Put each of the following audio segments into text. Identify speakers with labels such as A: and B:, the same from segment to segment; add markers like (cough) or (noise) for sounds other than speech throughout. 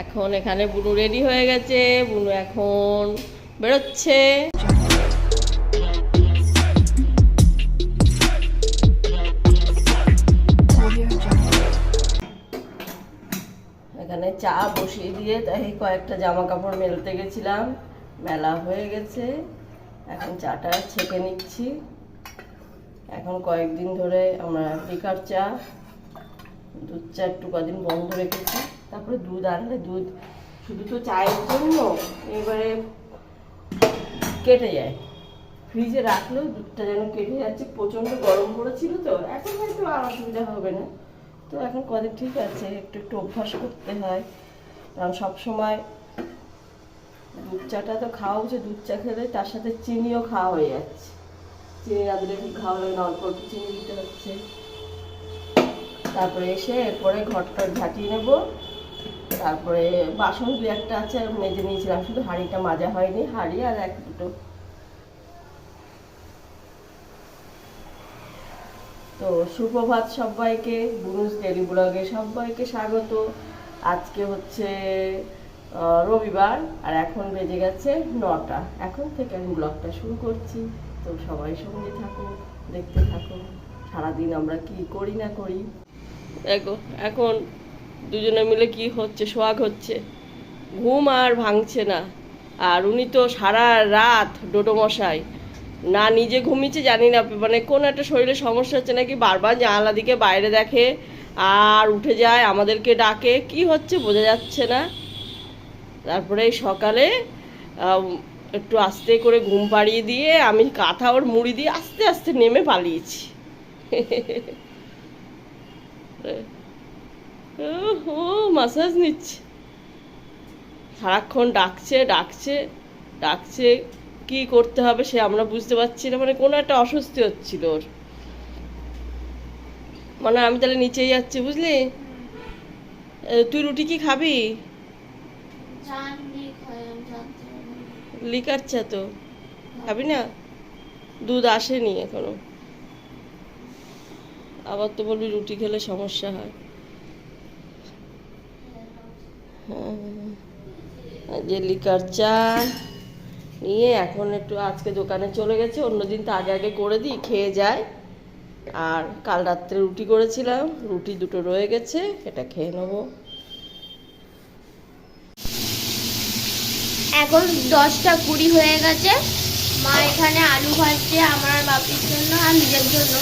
A: এখন এখানে বুনু রেডি হয়ে গেছে, বুনু এখন বেরোচ্ছে। এখানে চা বসিয়ে দিয়ে তাই কয়েকটা জামা কাপড় মেলতে গেছিলাম, মেলা হয়ে গেছে। এখন চাটা ছেঁকে নিচ্ছি। এখন কয়েকদিন ধরে আমরা লিকার চা, দুধ চা একটু কদিন বন্ধ রেখেছি। তারপরে দুধ আনলে দুধ। শুধু তো চায়ের জন্য, এবারে কেটে যায়। ফ্রিজে রাখলেও দুধটা যেন কেটে যাচ্ছে, প্রচণ্ড গরম পড়েছিল তো। এখন হয়তো আর অসুবিধা হবে না। তো এখন কদিন ঠিক আছে, একটু একটু অভ্যাস করতে হয়। কারণ সবসময় দুধ চাটা তো খাওয়া উচিত, দুধ চা খেলে তার সাথে চিনিও খাওয়া হয়ে যাচ্ছে। চিনি না দিলে খাওয়া না? অল্প অল্প চিনি দিতে হচ্ছে। তারপরে এসে এরপরে ঘরটা ঝাঁটিয়ে নেব। তারপরে বাসন দু একটা আছে, আর মেজে নিয়েছিলাম, শুধু হাঁড়িটা মাজা হয়নি, হাঁড়ি আর এক দুটো। তো সুপ্রভাত সবাইকে বুনুস ডেলি ব্লগে সবাইকে স্বাগত। আজকে হচ্ছে রবিবার, আর এখন বেজে গেছে নটা। এখন থেকে আমি ব্লগটা শুরু করছি। তো সবাই সঙ্গে থাকো, দেখতে থাকো, সারাদিন আমরা কি করি না করি। এখন দুজনে মিলে কি হচ্ছে সোয়াগ হচ্ছে। ঘুম আর ভাঙছে না। আর উনি তো সারা রাত ডোটো মশাই না, নিজে ঘুমিয়েছে, জানি না মানে কোন একটা শরীরে সমস্যা হচ্ছে নাকি, বারবার জানালা দিকে বাইরে দেখে আর উঠে যায়, আমাদেরকে ডাকে, কি হচ্ছে বোঝা যাচ্ছে না। তারপরে সকালে একটু আস্তে করে ঘুম পাড়িয়ে দিয়ে আমি কাঁথা ওর মুড়ি দিয়ে আস্তে আস্তে নেমে পালিয়েছি। ও মাসাজ নিচ্ছে। সারাক্ষণ ডাকছে ডাকছে ডাকছে কি করতে হবে সে আমরা বুঝতে পারছি না। মানে কোনো একটা অস্বস্তি হচ্ছিল ওর। মানে আমি তাহলে নিচেই যাচ্ছি বুঝলি? তুই রুটি কি খাবি? লিকার চা তো। খাবি না? দুধ আসেনি এখনও। আবার তো বলবি রুটি খেলে সমস্যা হয়। আর চা নিয়ে এখন একটু আজকে দোকানে চলে গেছে। অন্যদিন তো আগে আগে করে দিই, খেয়ে যায়। আর কাল রাত্রে রুটি করেছিলাম, রুটি দুটো রয়ে গেছে, এটা খেয়ে নেব।
B: এখন দশটা কুড়ি হয়ে গেছে। মা এখানে আলু ভাজছে আমার বাপির জন্য আর নিজের জন্য।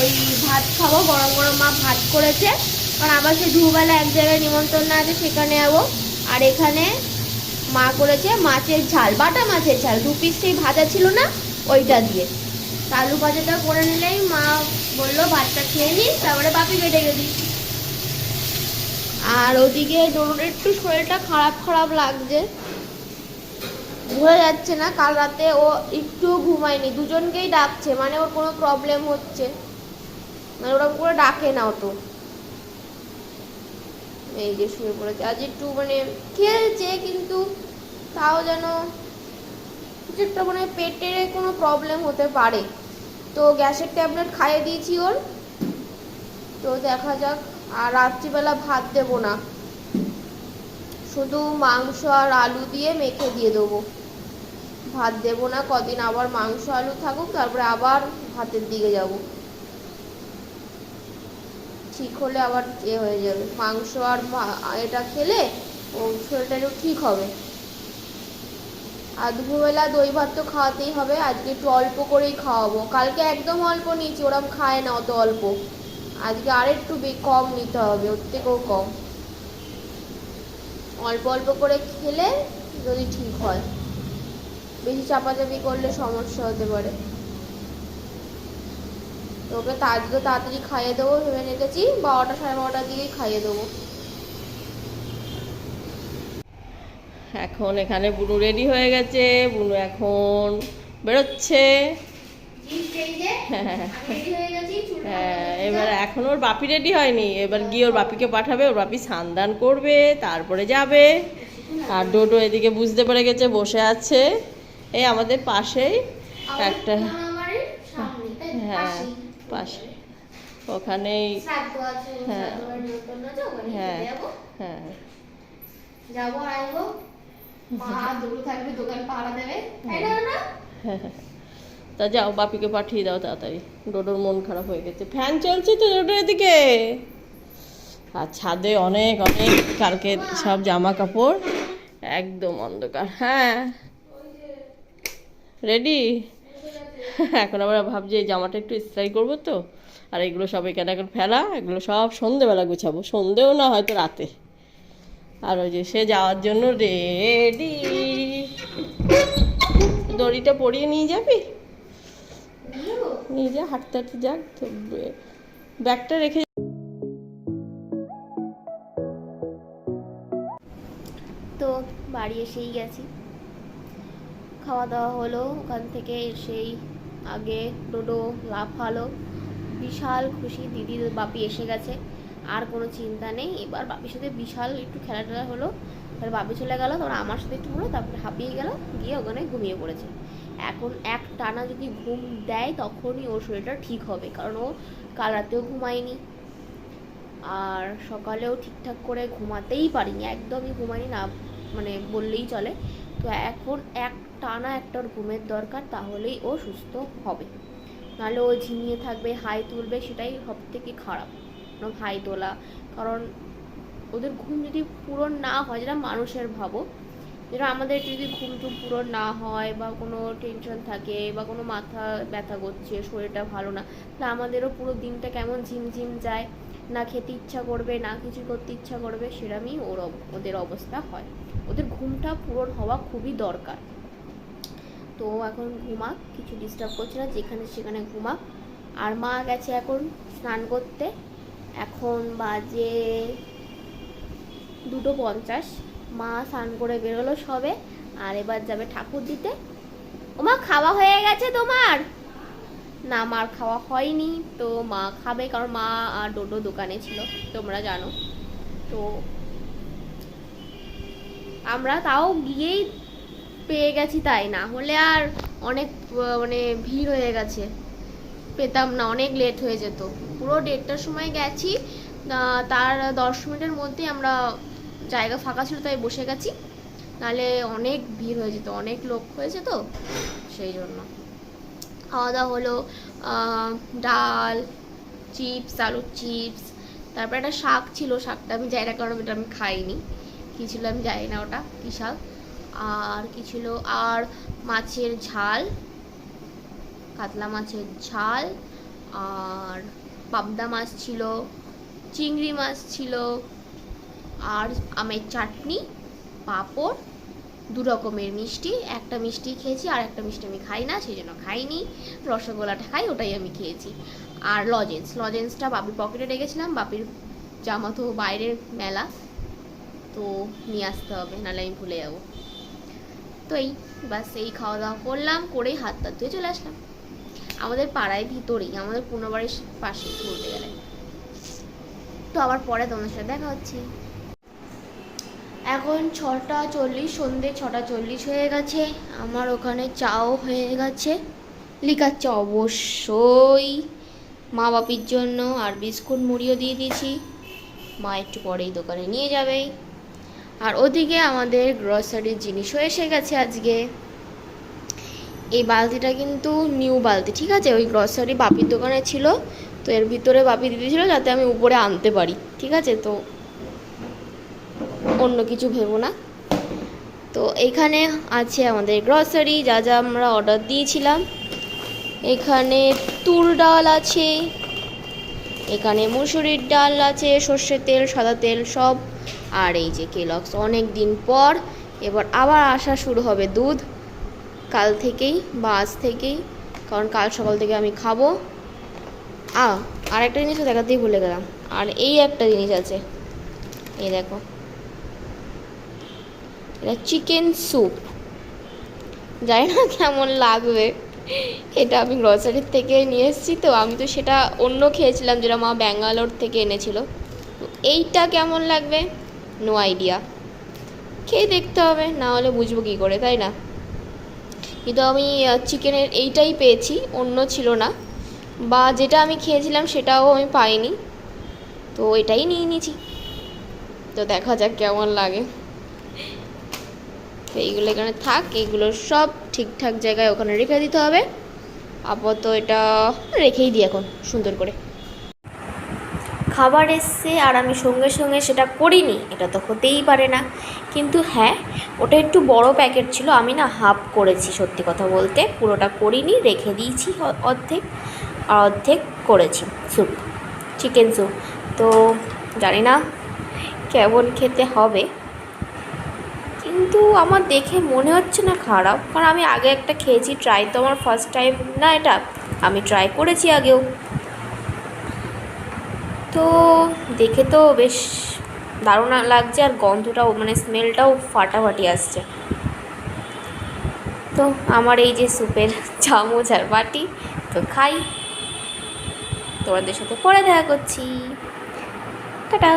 B: ওই ভাত খাব, গরম গরম মা ভাত করেছে। কারণ আবার সে দুবেলা এক জায়গায় নিমন্ত্রণ আছে সেখানে যাব। আর এখানে মা করেছে মাছের ঝাল, বাটা মাছের ঝাল। দু পিস সেই ভাজা ছিল না, ওইটা দিয়ে। আলু ভাজাটা করে নিলেই মা বলল, ভাতটা খেয়ে নিস, তারপরে বাপি কেটে গেলি। আর ওদিকে ডোনোর একটু শরীরটা খারাপ খারাপ লাগছে। বোঝা যাচ্ছে না, কাল রাতে ও একটু ঘুমায়নি। দুজনকেই ডাকছে মানে ওর কোনো প্রবলেম হচ্ছে। মানে ওরকম করে ডাকে না অত। এই যে শুয়ে পড়েছে। আজ একটু মানে খেলছে, কিন্তু তাও যেন কিছু একটা মানে পেটের কোনো প্রবলেম হতে পারে। তো গ্যাসের ট্যাবলেট খাইয়ে দিয়েছি ওর। তো দেখা যাক, আর রাত্রিবেলা ভাত দেবো না। শুধু মাংস আর আলু দিয়ে মেখে দিয়ে দেবো। ভাত দেবো না, কদিন আবার মাংস আলু থাকুক, তারপরে আবার ভাতের দিকে যাব। ঠিক হলে আবার এ হয়ে যাবে। মাংস আর এটা খেলে ও শরীরটা একটু ঠিক হবে। আর দুপুরবেলা দই ভাত তো খাওয়াতেই হবে। আজকে একটু অল্প করেই খাওয়াবো। কালকে একদম অল্প নিয়েছি, ওরম খায় না অত অল্প। আজকে আর একটু কম নিতে হবে, ওর থেকেও কম। অল্প অল্প করে খেলে যদি ঠিক হয়। বেশি চাপাচাপি করলে সমস্যা হতে পারে। তো ওকে তার তো তাড়াতাড়ি খাইয়ে দেবো ভেবে রেখেছি বারোটা সাড়ে বারোটার দিকেই খাইয়ে দেবো।
A: এখন এখানে বুনু রেডি হয়ে গেছে বুনু এখন বেরোচ্ছে। হ্যাঁ এবার এখন ওর বাপি রেডি হয়নি এবার গিয়ে ওর বাপিকে পাঠাবে ওর বাপি স্নান করবে তারপরে যাবে। আর ডোডো এদিকে বুঝতে পেরে গেছে বসে আছে। এই আমাদের পাশেই একটা হ্যাঁ। পাশে। ওখানেই হ্যাঁ। হ্যাঁ হ্যাঁ।
B: যাব আসব থাকবে দোকান পাহারা দেবে। তাই না না
A: হ্যাঁ। হ্যাঁ তা যাও বাপিকে পাঠিয়ে দাও তাড়াতাড়ি। ডোডোর মন খারাপ হয়ে গেছে। ফ্যান চলছে তো ডোডোর এদিকে? আর ছাদে অনেক অনেক কালকে সব জামা কাপড় একদম অন্ধকার। হ্যাঁ। রেডি? (laughs) এখন আমরা ভাবছি এই জামাটা একটু ইস্ত্রাই করব তো। আর এগুলো সব এখানে এখন ফেলা, এগুলো সব সন্ধেবেলা গুছাবো। সন্ধেও না হয়তো রাতে। আর ওই যে সে যাওয়ার জন্য রেডি দড়িটা পরিয়ে নিয়ে যাবি? নিয়ে যা, হাঁটতে হাঁটতে যাক। ব্যাগটা রেখে
B: তো বাড়ি এসেই গেছি। খাওয়া দাওয়া হলো, ওখান থেকে এসেই আগে ডোডো লাফালো বিশাল খুশি দিদি বাপি এসে গেছে। আর কোনো চিন্তা নেই। এবার বাপির সাথে বিশাল একটু খেলা টেলা হলো। তারপর বাপি চলে গেল। তারপর আমার সাথে একটু হলো। তারপরে হাঁপিয়ে গেল। গিয়ে ওখানে ঘুমিয়ে পড়েছে। এখন এক টানা যদি ঘুম দেয়, তখনই ওর শরীরটা ঠিক হবে। কারণ ও কাল রাতেও ঘুমায়নি। আর সকালেও ঠিকঠাক করে ঘুমাতেই পারিনি। একদমই ঘুমাইনি না মানে বললেই চলে। তো এখন এক টানা একটা ঘুমের দরকার, তাহলেই ও সুস্থ হবে। নাহলে ও ঝিমিয়ে থাকবে, হাই তুলবে, সেটাই সব থেকে খারাপ হাই তোলা, কারণ ওদের ঘুম যদি পূরণ না হয়, যেটা মানুষের ভাবো, যেটা আমাদের যদি ঘুম টুম পূরণ না হয় বা কোনো টেনশন থাকে বা কোনো মাথা ব্যথা করছে, শরীরটা ভালো না, তাহলে আমাদেরও পুরো দিনটা কেমন ঝিমঝিম যায়, না খেতে ইচ্ছা করবে, না কিছু করতে ইচ্ছা করবে সেরমই ওর ওদের অবস্থা হয়। ওদের ঘুমটা পূরণ হওয়া খুবই দরকার। তো এখন ঘুমাক কিছু ডিস্টার্ব করছে না, যেখানে সেখানে ঘুমাক আর মা গেছে এখন স্নান করতে। এখন বাজে দুটো পঞ্চাশ। মা স্নান করে বেরোলো সবে, আর এবার যাবে ঠাকুর দিতে। ওমা, খাওয়া হয়ে গেছে তোমার? না, মার খাওয়া হয়নি। তো মা খাবে, কারণ মা আর ডোডো দোকানে ছিল, তোমরা জানো। তো আমরা তাও গিয়েই পেয়ে গেছি তাই। না হলে আর অনেক মানে ভিড় হয়ে গেছে। পেতাম না, অনেক লেট হয়ে যেত। পুরো দেড়টার সময় গেছি। তার দশ মিনিটের মধ্যে আমরা জায়গা ফাঁকা ছিল তাই বসে গেছি। নাহলে অনেক ভিড় হয়ে যেত, অনেক লোক হয়েছে তো সেই জন্য। খাওয়া দাওয়া হলো ডাল, চিপস, আলুর চিপস, তারপর একটা শাক ছিল, শাকটা আমি জানি না কারণ ওটা আমি খাইনি। কী ছিল আমি জানি না ওটা, কী শাক। আর কি ছিল? আর মাছের ঝাল, কাতলা মাছের ঝাল, আর পাবদা মাছ ছিল, চিংড়ি মাছ ছিল, আর আমের চাটনি, পাঁপড়, দু রকমের মিষ্টি। একটা মিষ্টি খেয়েছি, আর একটা মিষ্টি আমি খাই না, সেই জন্য খাইনি। রসগোল্লাটা খাই, ওটাই আমি খেয়েছি। আর লজেন্স, লজেন্সটা বাপির পকেটে রেখেছিলাম বাপির জামা তো বাইরের মেলা। তো নিয়ে আসতে হবে, নাহলে আমি ভুলে যাব। তো এই বাস এই খাওয়া দাওয়া করলাম করেই হাত তাত ধুয়ে চলে আসলাম। আমাদের পাড়ায় ভিতরেই, আমাদের পুনর্বাড়ির পাশে বলতে গেলে। তো আবার পরে তোমার সাথে দেখা হচ্ছে। এখন ছটা চল্লিশ, সন্ধে ছটা চল্লিশ হয়ে গেছে। আমার ওখানে চাও হয়ে গেছে। লিকার চা অবশ্যই। মা বাপির জন্য আর বিস্কুট মুড়িও দিয়ে দিয়েছি। মা একটু পরেই দোকানে নিয়ে যাবে। আর ওদিকে আমাদের গ্রসারির জিনিসও এসে গেছে আজকে। এই বালতিটা কিন্তু নিউ বালতি, ঠিক আছে? ওই গ্রসারি বাপির দোকানে ছিল, তো এর ভিতরে বাপি দিয়ে দিয়েছিল যাতে আমি উপরে আনতে পারি, ঠিক আছে? তো অন্য কিছু ভেবো না। তো এখানে আছে আমাদের গ্রসারি যা যা আমরা অর্ডার দিয়েছিলাম। এখানে তুর ডাল আছে, এখানে মুসুরির ডাল আছে, সর্ষের তেল, সাদা তেল সব আর এই যে কেলক্স অনেক দিন পর এবার আবার আসা শুরু হবে দুধ। কাল থেকেই বা আজ থেকেই, কারণ কাল সকাল থেকে আমি খাব। আ আর একটা জিনিস দেখাতেই ভুলে গেলাম। আর এই একটা জিনিস আছে। এই দেখো। এটা চিকেন স্যুপ জানি না কেমন লাগবে। এটা আমি গ্রসারির থেকে নিয়ে এসেছি তো, আমি তো সেটা অন্য খেয়েছিলাম যেটা মা ব্যাঙ্গালোর থেকে এনেছিল। এইটা কেমন লাগবে? নো আইডিয়া খেয়ে দেখতে হবে, না হলে বুঝব কী করে, তাই না? কিন্তু আমি চিকেনের এইটাই পেয়েছি, অন্য ছিল না। বা যেটা আমি খেয়েছিলাম সেটাও আমি পাইনি। তো এটাই নিয়ে নিয়েছি। তো দেখা যাক কেমন লাগে। তো এইগুলো এখানে থাক, এইগুলো সব ঠিকঠাক জায়গায় ওখানে রেখে দিতে হবে। আপাতত এটা রেখেই দিই এখন, সুন্দর করে। খাবার এসছে আর আমি সঙ্গে সঙ্গে সেটা করিনি, এটা তো হতেই পারে না। কিন্তু হ্যাঁ ওটা একটু বড় প্যাকেট ছিল, আমি না হাফ করেছি সত্যি কথা বলতে, পুরোটা করিনি, রেখে দিয়েছি অর্ধেক আর অর্ধেক করেছি স্যুপ চিকেন স্যুপ তো জানি না কেমন খেতে হবে, কিন্তু আমার দেখে মনে হচ্ছে না খারাপ, কারণ আমি আগে একটা খেয়েছি ট্রাই তো আমার ফার্স্ট টাইম না এটা, আমি ট্রাই করেছি আগেও। তো দেখে তো বেশ দারুণ লাগছে আর গন্ধটাও মানে স্মেলটাও ফাটাফাটি আসছে। তো আমার এই যে স্যুপের চামচ আর বাটি, তো খাই। তোমাদের সাথে পরে দেখা করছি। টাটা।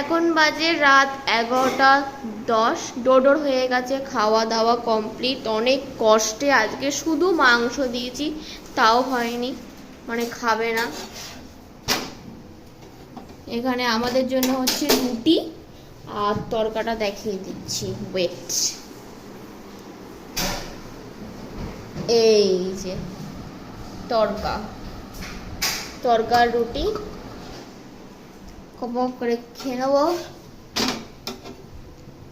B: এখন বাজে রাত এগারোটা দশ, ডোডোর হয়ে গেছে খাওয়া দাওয়া কমপ্লিট অনেক কষ্টে আজকে শুধু মাংস দিয়েছি, তাও হয়নি মানে খাবে না। এখানে আমাদের জন্য হচ্ছে রুটি আর তরকাটা দেখিয়ে দিচ্ছি। ওয়েট এই যে তরকা। তরকার রুটি। কপ করে খেয়ে নেব।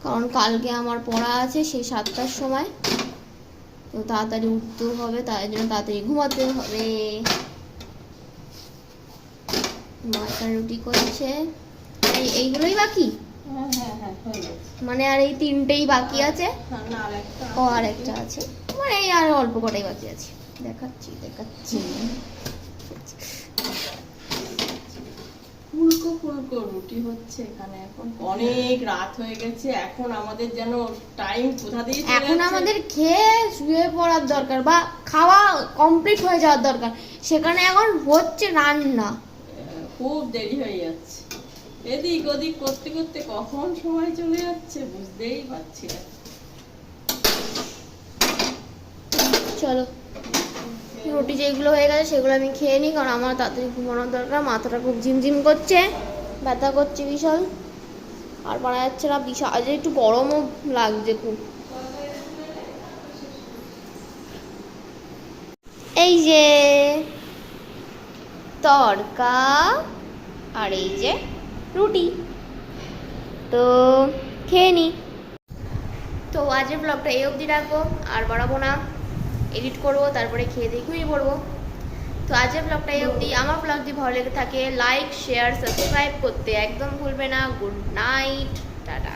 B: কারণ কালকে আমার পড়া আছে সেই সাতটার সময়। তো তাড়াতাড়ি উঠতেও হবে, তাই জন্য তাড়াতাড়ি ঘুমাতে হবে। মা এখানে রুটি করছে। এই এইগুলোই বাকি?
A: হ্যাঁ হ্যাঁ হ্যাঁ
B: মানে আর এই তিনটেই বাকি আছে? ও আর একটা আছে। মানে এই আর অল্প কটাই বাকি আছে। দেখাচ্ছি দেখাচ্ছি।
A: ফুলকো ফুলকো রুটি হচ্ছে এখানে এখন। অনেক রাত হয়ে গেছে এখন আমাদের যেন টাইম কোথা দিয়ে
B: এখন আমাদের খেয়ে শুয়ে পড়ার দরকার বা খাওয়া কমপ্লিট হয়ে যাওয়ার দরকার। সেখানে এখন হচ্ছে রান্না।
A: খুব দেরি হয়ে যাচ্ছে। এদিক ওদিক করতে করতে কখন সময় চলে যাচ্ছে বুঝতেই পারছি না।
B: চলো, রুটি যেগুলো হয়ে গেছে সেগুলো আমি খেয়ে নিই, কারণ আমার তাড়াতাড়ি ঘুমানোর দরকার, মাথাটা খুব ঝিমঝিম করছে, ব্যথা করছে বিশাল আর পারা যাচ্ছে না বিশাল আজ একটু গরমও লাগছে খুব। এই যে তরকা আর এই যে রুটি। তো খেয়ে নিই তো আজের ব্লগটা এই অবধি রাখব, আর বাড়াবো না। এডিট করব, তারপরে খেয়ে দিয়ে ঘুমিয়ে পড়ব। তো আজকের ব্লগটা এই অবধি। আমার ব্লগ যদি ভালো লেগে থাকে লাইক শেয়ার সাবস্ক্রাইব করতে একদম ভুলবে না। Good night tata.